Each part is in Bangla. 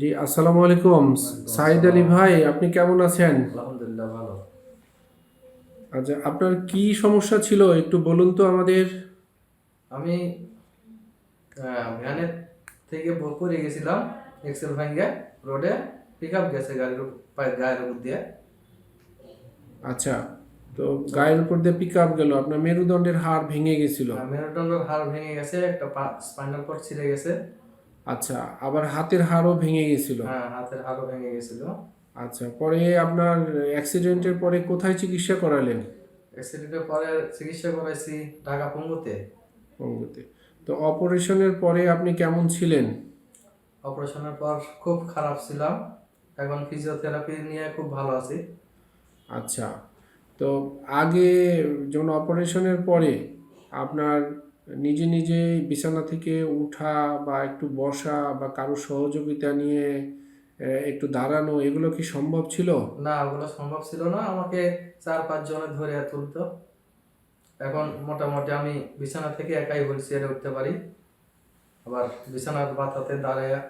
জি আসসালামু আলাইকুম। সাইদ আলী ভাই আপনি কেমন আছেন? আলহামদুলিল্লাহ ভালো। আচ্ছা আপনার কি সমস্যা ছিল একটু বলুন তো আমাদের? আমি ভ্যানের থেকে পড়ে গেছিলাম এক্সেল ভাঙ্গে রোডে পিক আপ গেছে গাড়ির গায়ের উপর দিয়ে। আচ্ছা তো গায়ের উপর দিয়ে পিক আপ গেল আপনার মেরুদণ্ডের হাড় ভেঙে গেছিল। মেরুদণ্ডের হাড় ভেঙে গেছে একটা স্পাইনাল কর্ড ছিঁড়ে গেছে। আচ্ছা আবার হাতের হাড়ও ভেঙে গেছিল। হ্যাঁ হাতের হাড়ও ভেঙে গেছিল। আচ্ছা পরে আপনার অ্যাক্সিডেন্টের পরে কোথায় চিকিৎসা করালেন? অ্যাক্সিডেন্টের পরে চিকিৎসা করাইছি ঢাকা পঙ্গুতে। পঙ্গুতে। তো অপারেশনের পরে আপনি কেমন ছিলেন? অপারেশনের পর খুব খারাপ ছিলাম। এখন ফিজিওথেরাপি নিয়ে খুব ভালো আছি। আচ্ছা তো আগে যখন অপারেশনের পরে আপনার নিজে নিজে বিছানা থেকে উঠা বা একটু বসা বা কারও সহযোগিতা নিয়ে একটু দাঁড়ানো এগুলো কি সম্ভব ছিল? না ওগুলো সম্ভব ছিল না। আমাকে চার পাঁচ জনে ধরে তুলতো। এখন মোটামুটি আমি বিছানা থেকে একাই হুইল চেয়ারে উঠতে পারি। আবার বিছানার বাতাতে দাঁড়ায়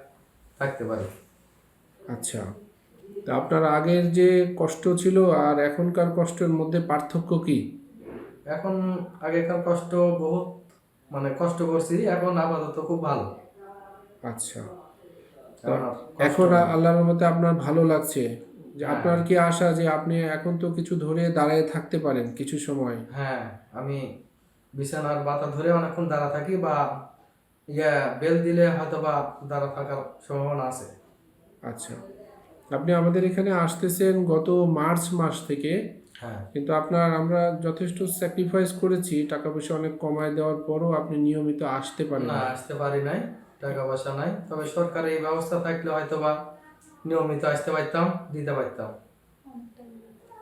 থাকতে পারি। আচ্ছা। তা আপনার আগের যে কষ্ট ছিল আর এখনকার কষ্টের মধ্যে পার্থক্য কি? এখন আগেকার কষ্ট বহুত মানে কষ্ট করছি এখন আপাতত খুব ভালো। আচ্ছা। এখন। আল্লাহর মতে আপনার ভালো লাগছে। যে আপনার কি আশা যে আপনি এখন তো কিছু ধরে দাঁড়িয়ে থাকতে পারেন কিছু সময়? হ্যাঁ আমি বিছানার বাতা ধরে অনেকক্ষণ দাঁড়া থাকি বা ইয়া বেল দিলে হয়তো বা দাঁড়া থাকার সম্ভাবনা আছে। আচ্ছা। আপনি আমাদের এখানে আসতেছেন গত মার্চ মাস থেকে। হ্যাঁ। কিন্তু আপনার আমরা যথেষ্ট স্যাক্রিফাইস করেছি টাকা পয়সা অনেক কমায় দেওয়ার পরও আপনি নিয়মিত আসতে পারেন না। আসতে পারি নাই টাকা পয়সা নাই। তবে সরকারি এই ব্যবস্থা থাকলে হয়তো বা নিয়মিত আসতে পারতাম দিতে পারতাম।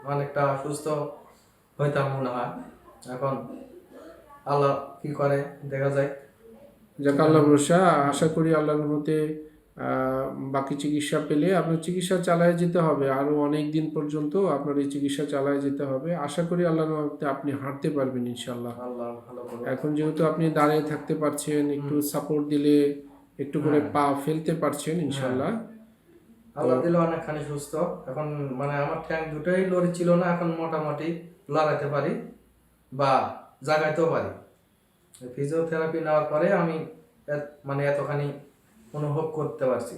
অনেকটা সুস্থ হইতাম মনে হয়। এখন আল্লাহ কি করে দেখা যায় যাক আল্লাহ ভরসা আশা করি আল্লাহর মতে বাকি চিকিৎসা পেলে আপনার চিকিৎসা চালায় যেতে হবে। আরও অনেক দিন পর্যন্ত আপনার এই চিকিৎসা চালায় যেতে হবে। আশা করি আল্লাহর মতে আপনি হাঁটতে পারবেন ইনশাল্লাহ আল্লাহ ভালো এখন যেহেতু আপনি দাঁড়িয়ে থাকতে পারছেন একটু সাপোর্ট দিলে একটু করে পা ফেলতে পারছেন ইনশাল্লাহ আল্লাহ দিলে অনেকখানি সুস্থ। এখন মানে আমার ঠ্যাং দুটোই লড়ি ছিল না এখন মোটামুটি লড়াইতে পারি বা জাগাইতেও পারি। ফিজিওথেরাপি নেওয়ার পরে আমি মানে এতখানি অনুভব করতে পারছি।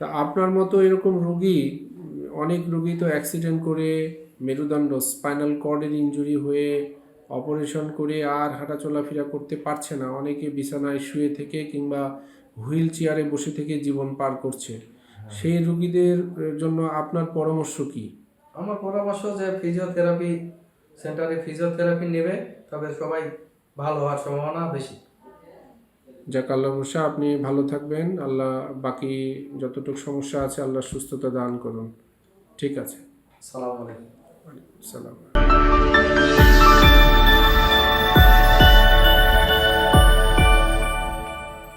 তা আপনার মতো এরকম রুগী অনেক রুগী তো অ্যাক্সিডেন্ট করে মেরুদণ্ড স্পাইনাল কর্ডের ইনজুরি হয়ে অপারেশন করে আর হাঁটা চলাফেরা করতে পারছে না। অনেকে বিছানায় শুয়ে থেকে কিংবা হুইল চেয়ারে বসে থেকে জীবন পার করছে। সেই রুগীদের জন্য আপনার পরামর্শ কি? আমার পরামর্শ যে ফিজিওথেরাপি সেন্টারে ফিজিওথেরাপি নেবে তবে সবাই ভালো হওয়ার সম্ভাবনা বেশি। যাক আল্লাহ মশা আপনি ভালো থাকবেন। আল্লাহ বাকি যতটুকু সমস্যা আছে আল্লাহ সুস্থতা দান করুন। ঠিক আছে? সালাম আলাইকুম। সালাম।